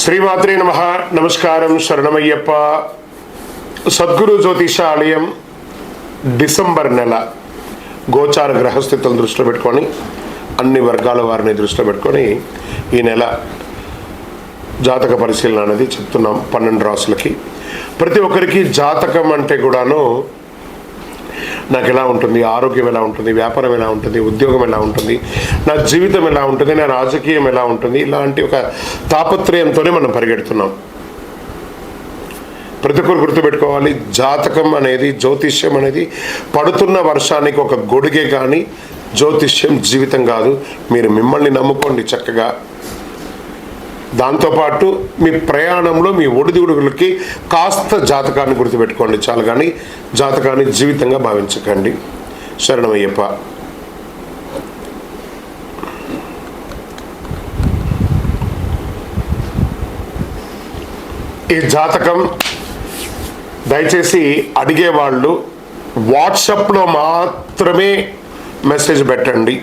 శ్రీమాత్రే నమ. నమస్కారం శరణమయ్యప్ప. సద్గురు జ్యోతిష ఆలయం డిసెంబర్ నెల. గోచార గ్రహస్థితులను దృష్టిలో పెట్టుకొని అన్ని వర్గాల వారిని దృష్టిలో పెట్టుకొని ఈ నెల జాతక పరిశీలన అనేది చెప్తున్నాం పన్నెండు రాసులకి. ప్రతి ఒక్కరికి జాతకం అంటే కూడాను నాకు ఎలా ఉంటుంది ఆరోగ్యం ఎలా ఉంటుంది వ్యాపారం ఎలా ఉంటుంది ఉద్యోగం ఎలా ఉంటుంది నా జీవితం ఎలా ఉంటుంది నా రాజకీయం ఎలా ఉంటుంది ఇలాంటి ఒక తాపత్రయంతోనే మనం పరిగెడుతున్నాం. ప్రతి ఒక్కరు గుర్తుపెట్టుకోవాలి జాతకం అనేది జ్యోతిష్యం అనేది పడుతున్న వర్షానికి ఒక గొడుగే కానీ జ్యోతిష్యం జీవితం కాదు. మీరు మిమ్మల్ని నమ్ముకోండి చక్కగా. దాంతోపాటు మీ ప్రయాణంలో మీ ఒడిదుడుగులకి కాస్త జాతకాన్ని గుర్తుపెట్టుకోండి చాలు కానీ జాతకాన్ని జీవితంగా భావించకండి. శరణమయ్యప్ప. ఈ జాతకం దయచేసి అడిగేవాళ్ళు వాట్సప్లో మాత్రమే మెసేజ్ పెట్టండి.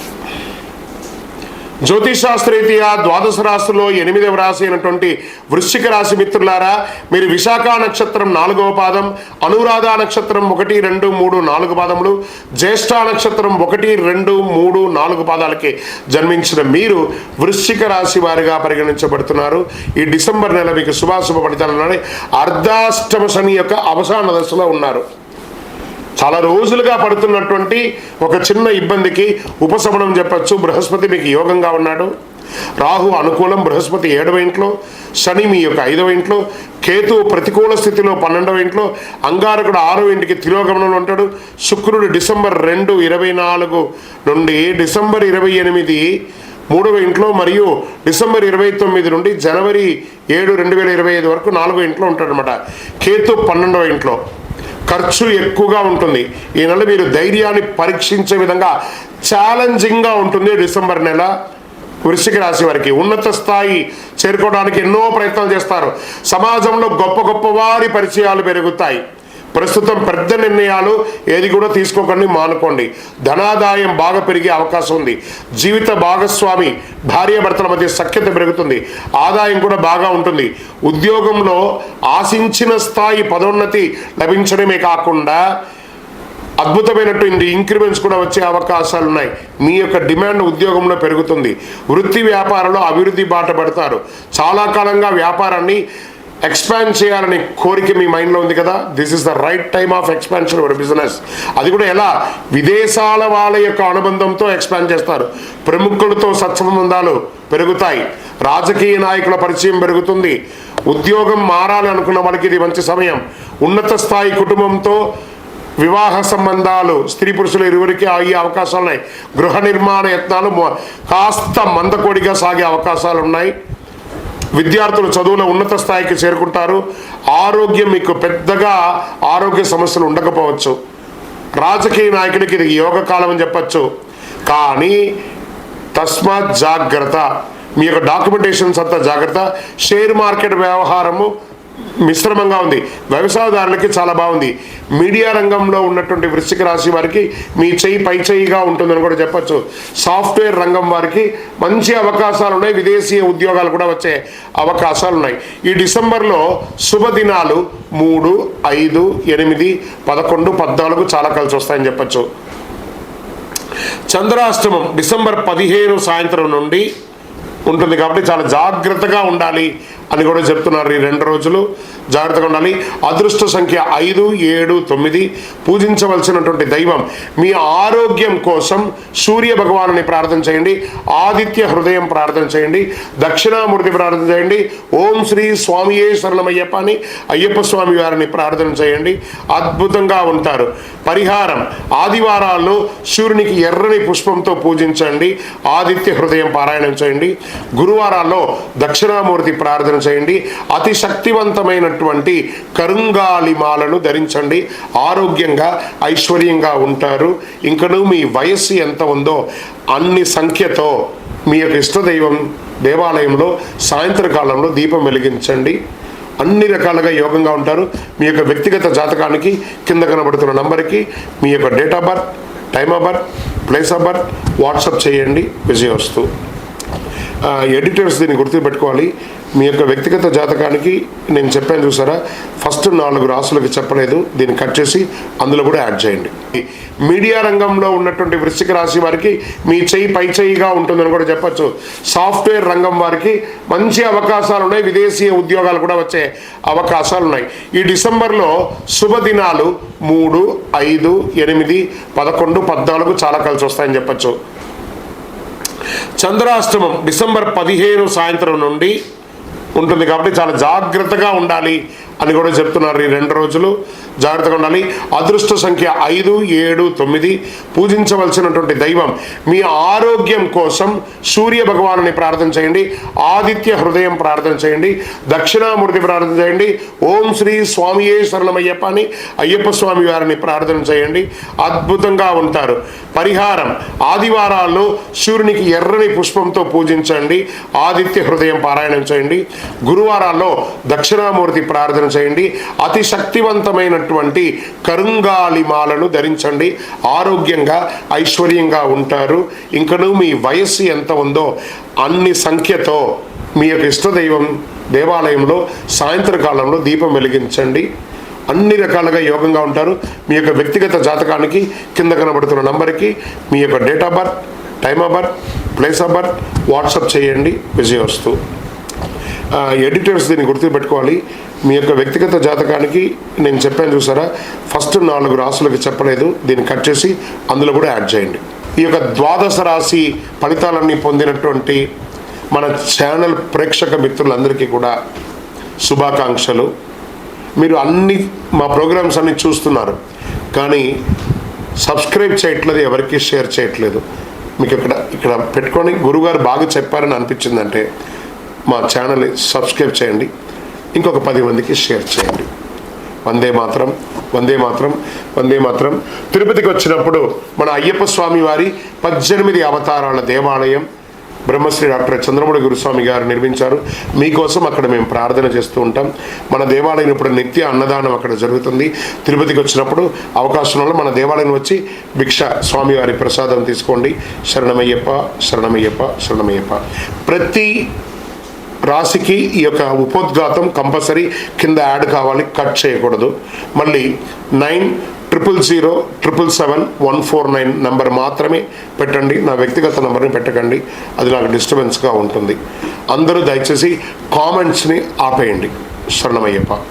జ్యోతిషాస్త్రీతీయ ద్వాదశ రాశిలో ఎనిమిదవ రాశి అయినటువంటి వృశ్చిక రాశి మిత్రులారా మీరు విశాఖ నక్షత్రం నాలుగవ పాదం అనురాధ నక్షత్రం ఒకటి రెండు మూడు నాలుగు పాదములు జ్యేష్ఠ నక్షత్రం ఒకటి రెండు మూడు నాలుగు పాదాలకి జన్మించిన మీరు వృశ్చిక రాశి వారిగా పరిగణించబడుతున్నారు. ఈ డిసెంబర్ నెల మీకు శుభాశుభ ఫలితాలు అర్ధాష్టమ శని యొక్క అవసాన దశలో ఉన్నారు. చాలా రోజులుగా పడుతున్నటువంటి ఒక చిన్న ఇబ్బందికి ఉపశమనం చెప్పచ్చు. బృహస్పతి మీకు యోగంగా ఉన్నాడు. రాహు అనుకూలం బృహస్పతి ఏడవ ఇంట్లో శని మీ యొక్క ఐదవ ఇంట్లో కేతు ప్రతికూల స్థితిలో పన్నెండవ ఇంట్లో అంగారకుడు ఆరవ ఇంటికి తిరోగమనంలో ఉంటాడు. శుక్రుడు డిసెంబర్ రెండు ఇరవై నాలుగు నుండి డిసెంబర్ ఇరవై ఎనిమిది మూడవ ఇంట్లో మరియు డిసెంబర్ ఇరవై తొమ్మిది నుండి జనవరి ఏడు రెండు వేల ఇరవై ఐదు వరకు నాలుగో ఇంట్లో ఉంటాడనమాట కేతు పన్నెండవ ఇంట్లో. ఖర్చు ఎక్కువగా ఉంటుంది. ఈ నెల మీరు ధైర్యాన్ని పరీక్షించే విధంగా ఛాలెంజింగ్గా ఉంటుంది డిసెంబర్ నెల వృశ్చిక రాశి వారికి. ఉన్నత స్థాయి చేరుకోవడానికి ఎన్నో ప్రయత్నాలు చేస్తారు. సమాజంలో గొప్ప గొప్ప వారి పరిచయాలు పెరుగుతాయి. ప్రస్తుతం పెద్ద నిర్ణయాలు ఏది కూడా తీసుకోకండి మానుకోండి. ధనాదాయం బాగా పెరిగే అవకాశం ఉంది. జీవిత భాగస్వామి భార్యాభర్తల మధ్య సఖ్యత పెరుగుతుంది. ఆదాయం కూడా బాగా ఉంటుంది. ఉద్యోగంలో ఆశించిన స్థాయి పదోన్నతి లభించడమే కాకుండా అద్భుతమైనటువంటి ఇంక్రిమెంట్స్ కూడా వచ్చే అవకాశాలు ఉన్నాయి. మీ యొక్క డిమాండ్ ఉద్యోగంలో పెరుగుతుంది. వృత్తి వ్యాపారంలో అభివృద్ధి బాట పడతారు. చాలా కాలంగా వ్యాపారాన్ని ఎక్స్పాండ్ చేయాలని కోరిక మీ మైండ్లో ఉంది కదా? This is the right time of expansion your business అది కూడా ఎలా? విదేశాల వాళ్ళ యొక్క అనుబంధంతో ఎక్స్పాండ్ చేస్తారు. ప్రముఖులతో సత్సంబంధాలు పెరుగుతాయి. రాజకీయ నాయకుల పరిచయం పెరుగుతుంది. ఉద్యోగం మారాలి అనుకున్న వాళ్ళకి ఇది మంచి సమయం. ఉన్నత స్థాయి కుటుంబంతో వివాహ సంబంధాలు స్త్రీ పురుషులు ఇరువురికి అయ్యే అవకాశాలు ఉన్నాయి గృహ నిర్మాణ యత్నాలు కాస్త మందకోడిగా సాగే అవకాశాలు ఉన్నాయి విద్యార్థులు చదువులో ఉన్నత స్థాయికి చేరుకుంటారు. ఆరోగ్యం మీకు పెద్దగా ఆరోగ్య సమస్యలు ఉండకపోవచ్చు. రాజకీయ నాయకుడికి ఇది యోగ కాలం అని చెప్పచ్చు. కానీ తస్మాత్ జాగ్రత్త. మీ యొక్క డాక్యుమెంటేషన్స్ అంతా జాగ్రత్త. షేర్ మార్కెట్ వ్యవహారము మిశ్రమంగా ఉంది. వ్యవసాయదారులకి చాలా బాగుంది. మీడియా రంగంలో ఉన్నటువంటి వృశ్చిక రాశి వారికి మీ చేయి పై చేయిగా ఉంటుందని కూడా చెప్పచ్చు. సాఫ్ట్వేర్ రంగం వారికి మంచి అవకాశాలు ఉన్నాయి. విదేశీయ ఉద్యోగాలు కూడా వచ్చే అవకాశాలు ఉన్నాయి. ఈ డిసెంబర్లో శుభదినాలు మూడు ఐదు ఎనిమిది పదకొండు పద్నాలుగు చాలా కలిసి వస్తాయని చెప్పచ్చు. చంద్రాష్టమం డిసెంబర్ పదిహేను సాయంత్రం నుండి ఉంటుంది కాబట్టి చాలా జాగ్రత్తగా ఉండాలి అని కూడా చెప్తున్నారు ఈ రెండు రోజులు. జాగ్రత్తగా ఉండాలి. అదృష్ట సంఖ్య ఐదు ఏడు తొమ్మిది. పూజించవలసినటువంటి దైవం మీ ఆరోగ్యం కోసం సూర్య భగవాను ప్రార్థన చేయండి. ఆదిత్య హృదయం ప్రార్థన చేయండి. దక్షిణామూర్తి ప్రార్థన చేయండి. ఓం శ్రీ స్వామియే శరణమయ్యప్ప అని అయ్యప్ప స్వామి వారిని ప్రార్థన చేయండి. అద్భుతంగా ఉంటారు. పరిహారం. ఆదివారాల్లో సూర్యునికి ఎర్రని పుష్పంతో పూజించండి. ఆదిత్య హృదయం పారాయణం చేయండి. గురువారాల్లో దక్షిణామూర్తి ప్రార్థన చేయండి. అతి శక్తివంతమైన శక్తివంతమైనటువంటి కరుంగాలిమాలను ధరించండి. ఆరోగ్యంగా ఐశ్వర్యంగా ఉంటారు. ఇంకను మీ వయస్సు ఎంత ఉందో అన్ని సంఖ్యతో మీ యొక్క ఇష్టదైవం దేవాలయంలో సాయంత్రకాలంలో దీపం వెలిగించండి. అన్ని రకాలుగా యోగంగా ఉంటారు. మీ యొక్క వ్యక్తిగత జాతకానికి కింద కనబడుతున్న నంబర్కి మీ యొక్క date of birth time of birth place of birth WhatsApp చేయండి. విజయవస్తు. ఎడిటర్స్ దీన్ని గుర్తుపెట్టుకోవాలి. మీ యొక్క వ్యక్తిగత జాతకానికి నేను చెప్పాను చూసారా? ఫస్ట్ నాలుగు రాసులకు చెప్పలేదు. దీన్ని కట్ చేసి అందులో కూడా యాడ్ చేయండి. మీడియా రంగంలో ఉన్నటువంటి వృశ్చిక రాశి వారికి మీ చెయ్యి పై చెయ్యిగా ఉంటుందని కూడా చెప్పచ్చు. సాఫ్ట్వేర్ రంగం వారికి మంచి అవకాశాలు ఉన్నాయి. విదేశీయ ఉద్యోగాలు కూడా వచ్చే అవకాశాలు ఉన్నాయి. ఈ డిసెంబర్లో శుభదినాలు మూడు ఐదు ఎనిమిది పదకొండు పద్నాలుగు చాలా కలిసి వస్తాయని చెప్పచ్చు. చంద్రాష్టమం డిసెంబర్ పదిహేను సాయంత్రం నుండి ఉంటుంది కాబట్టి చాలా జాగ్రత్తగా ఉండాలి. అని కూడా చెప్తున్నారు ఈ రెండు రోజులు. జాగ్రత్తగా ఉండాలి. అదృష్ట సంఖ్య ఐదు ఏడు తొమ్మిది. పూజించవలసినటువంటి దైవం మీ ఆరోగ్యం కోసం సూర్య భగవానుని ప్రార్థన చేయండి. ఆదిత్య హృదయం ప్రార్థన చేయండి. దక్షిణామూర్తి ప్రార్థన చేయండి. ఓం శ్రీ స్వామియే శరణమయ్యప్ప అని అయ్యప్ప స్వామి వారిని ప్రార్థన చేయండి. అద్భుతంగా ఉంటారు. పరిహారం. ఆదివారాల్లో సూర్యునికి ఎర్రని పుష్పంతో పూజించండి. ఆదిత్య హృదయం పారాయణం చేయండి. గురువారాల్లో దక్షిణామూర్తి ప్రార్థన చేయండి. అతి శక్తివంతమైనటువంటి కరుంగాలిమాలను ధరించండి. ఆరోగ్యంగా ఐశ్వర్యంగా ఉంటారు. ఇంకను మీ వయస్సు ఎంత ఉందో అన్ని సంఖ్యతో మీ యొక్క ఇష్టదైవం దేవాలయంలో సాయంత్రకాలంలో దీపం వెలిగించండి. అన్ని రకాలుగా యోగంగా ఉంటారు. మీ యొక్క వ్యక్తిగత జాతకానికి కింద కనబడుతున్న నంబర్కి మీ యొక్క date of birth time of birth place of birth WhatsApp చేయండి. విజయవస్తు. ఎడిటర్స్ దీన్ని గుర్తుపెట్టుకోవాలి. మీ యొక్క వ్యక్తిగత జాతకానికి నేను చెప్పాను చూసారా ఫస్ట్ నాలుగు రాసులకు చెప్పలేదు. దీన్ని కట్ చేసి అందులో కూడా యాడ్ చేయండి. ఈ యొక్క ద్వాదశ రాశి ఫలితాలన్నీ పొందినటువంటి మన ఛానల్ ప్రేక్షక మిత్రులందరికీ కూడా శుభాకాంక్షలు. మీరు అన్ని మా ప్రోగ్రామ్స్ అన్ని చూస్తున్నారు. కానీ సబ్స్క్రైబ్ చేయట్లేదు ఎవరికి షేర్ చేయట్లేదు. మీకు ఇక్కడ ఇక్కడ పెట్టుకొని గురుగారు బాగా చెప్పారని అనిపించిందంటే మా ఛానల్ని సబ్స్క్రైబ్ చేయండి. ఇంకొక పది మందికి షేర్ చేయండి. వందే మాత్రం వందే మాత్రం వందే మాత్రం. తిరుపతికి వచ్చినప్పుడు మన అయ్యప్ప స్వామి వారి పద్దెనిమిది అవతారాల దేవాలయం బ్రహ్మశ్రీ డాక్టర్ చంద్రమూడి గురుస్వామి గారు నిర్మించారు. మీకోసం అక్కడ మేము ప్రార్థన చేస్తూ ఉంటాం. మన దేవాలయం ఇప్పుడు నిత్య అన్నదానం అక్కడ జరుగుతుంది. తిరుపతికి వచ్చినప్పుడు అవకాశం వల్ల మన దేవాలయం వచ్చి భిక్ష స్వామివారి ప్రసాదం తీసుకోండి. శరణమయ్యప్ప శరణమయ్యప్ప శరణమయ్యప్ప. ప్రతి రాశికి ఈ యొక్క ఉపోద్ఘాతం కంపల్సరీ కింద యాడ్ కావాలి కట్ చేయకూడదు. మళ్ళీ nine triple zero triple seven one four nine number మాత్రమే పెట్టండి. నా వ్యక్తిగత నెంబర్ని పెట్టకండి. అది నాకు డిస్టర్బెన్స్గా ఉంటుంది. అందరూ దయచేసి కామెంట్స్ని ఆపేయండి. శరణమయ్యప్ప.